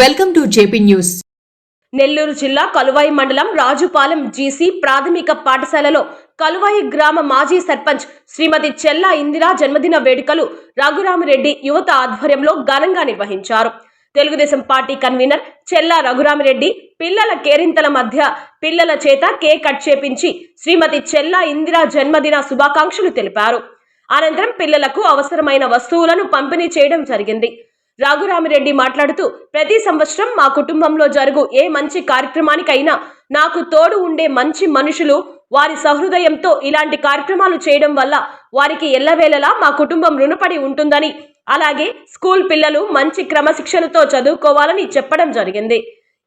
Welcome to JP news Nellore జిల్లా కలువాయి మండలం Rajupalem GC ప్రాథమిక పాఠశాలలో కలువాయి గ్రామ మాజీ సర్పంచ్ శ్రీమతి చెల్లా ఇందిరా జన్మదిన వేడుకలు రఘురామిరెడ్డి యువత ఆధ్వర్యంలో ఘనంగా నిర్వహించారు. తెలుగుదేశం పార్టీ కన్వీనర్ చెల్లా రఘురామిరెడ్డి పిల్లల కేరింతల మధ్య పిల్లల చేత కేక్ కట్ చేపించి శ్రీమతి చెల్లా ఇందిరా జన్మదిన శుభాకాంక్షలు తెలిపారు. అనంతరం పిల్లలకు అవసరమైన వస్తువులను పంపిణీ చేయడం జరిగింది. రాఘురామిరెడ్డి మాట్లాడుతూ ప్రతి సంవత్సరం మా కుటుంబంలో జరుగు ఏ మంచి కార్యక్రమానికైనా నాకు తోడు ఉండే మంచి మనుషులు వారి సహృదయంతో ఇలాంటి కార్యక్రమాలు చేయడం వల్ల వారికి ఎల్లవేళలా మా కుటుంబం రుణపడి ఉంటుందని అలాగే స్కూల్ పిల్లలు మంచి క్రమశిక్షణతో చదువుకోవాలని చెప్పడం జరిగింది.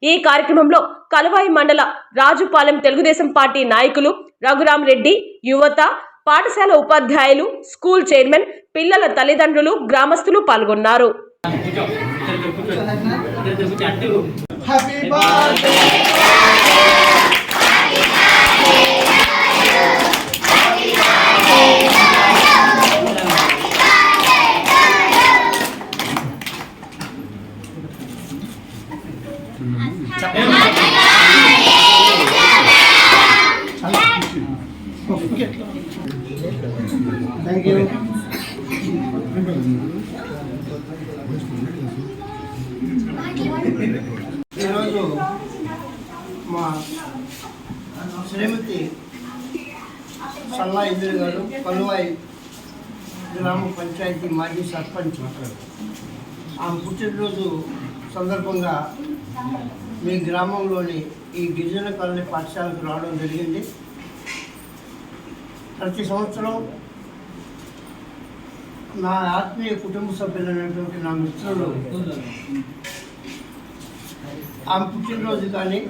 ఈ కార్యక్రమంలో కలువాయి మండల రాజుపాలెం తెలుగుదేశం పార్టీ నాయకులు రఘురామరెడ్డి యువత పాఠశాల ఉపాధ్యాయులు స్కూల్ చైర్మన్ పిల్లల తల్లిదండ్రులు గ్రామస్తులు పాల్గొన్నారు. Happy birthday! Thank you. ఈరోజు మా శ్రీమతి సల్లా ఇద్దరు గారు కలువాయి గ్రామ పంచాయతీ మాజీ సర్పంచ్ ఆమె పుట్టినరోజు సందర్భంగా మీ గ్రామంలోని ఈ గిరిజన కాలనీ పాఠశాలకు రావడం జరిగింది. ప్రతి సంవత్సరం నా ఆత్మీయ కుటుంబ సభ్యులైనటువంటి నా మిత్రులు ఆమె పుట్టినరోజు కానీ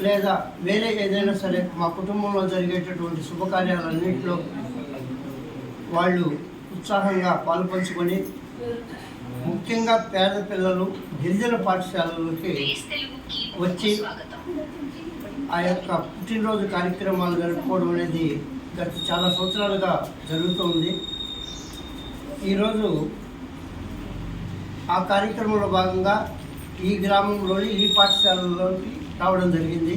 లేదా వేరే ఏదైనా సరే మా కుటుంబంలో జరిగేటటువంటి శుభకార్యాలన్నింటిలో వాళ్ళు ఉత్సాహంగా పాల్పంచుకొని ముఖ్యంగా పేద పిల్లలు గిరిజన పాఠశాలలోకి వచ్చి ఆ యొక్క పుట్టినరోజు కార్యక్రమాలు జరుపుకోవడం అనేది గత చాలా సంవత్సరాలుగా జరుగుతుంది. ఈరోజు ఆ కార్యక్రమంలో భాగంగా ఈ గ్రామంలోని ఈ పాఠశాలలోకి రావడం జరిగింది.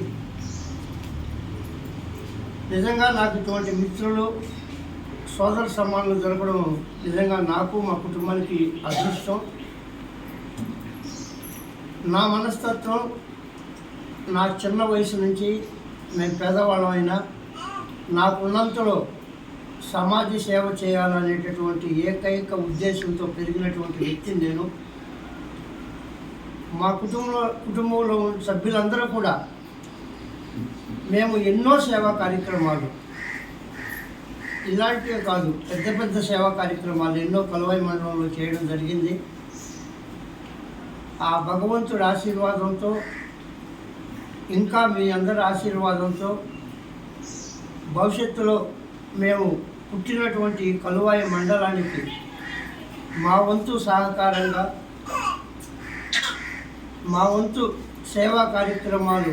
నిజంగా నాకు ఇటువంటి మిత్రులు సోదర సమానులు జరపడం నిజంగా నాకు మా కుటుంబానికి అదృష్టం. నా మనస్తత్వం నా చిన్న వయసు నుంచి నేను పేదవాళ్ళమైనా నాకున్నంతలో సమాజ సేవ చేయాలనేటటువంటి ఏకైక ఉద్దేశంతో పెరిగినటువంటి వ్యక్తిని నేను. మా కుటుంబంలో కుటుంబంలో ఉన్న సభ్యులందరూ కూడా మేము ఎన్నో సేవా కార్యక్రమాలు. ఇలాంటివే కాదు పెద్ద పెద్ద సేవా కార్యక్రమాలు ఎన్నో కలువై మండలంలో చేయడం జరిగింది. ఆ భగవంతుడి ఆశీర్వాదంతో ఇంకా మీ అందరి ఆశీర్వాదంతో భవిష్యత్తులో మేము పుట్టినటువంటి కలువాయి మండలానికి మా వంతు సహకారంగా మా వంతు సేవా కార్యక్రమాలు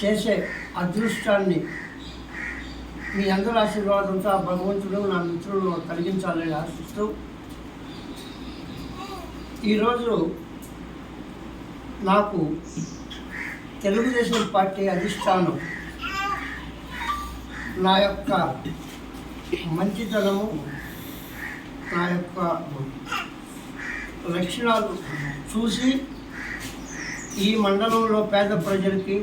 చేసే అదృష్టాన్ని మీ అందరి ఆశీర్వాదంతో ఆ భగవంతుడు నా మిత్రులు కలిగించాలని ఆశిస్తూ ఈరోజు నాకు తెలుగుదేశం పార్టీ అధిష్టానం నా యొక్క మంచితనము నా యొక్క లక్షణాలు చూసి ఈ మండలంలో పేద ప్రజలకి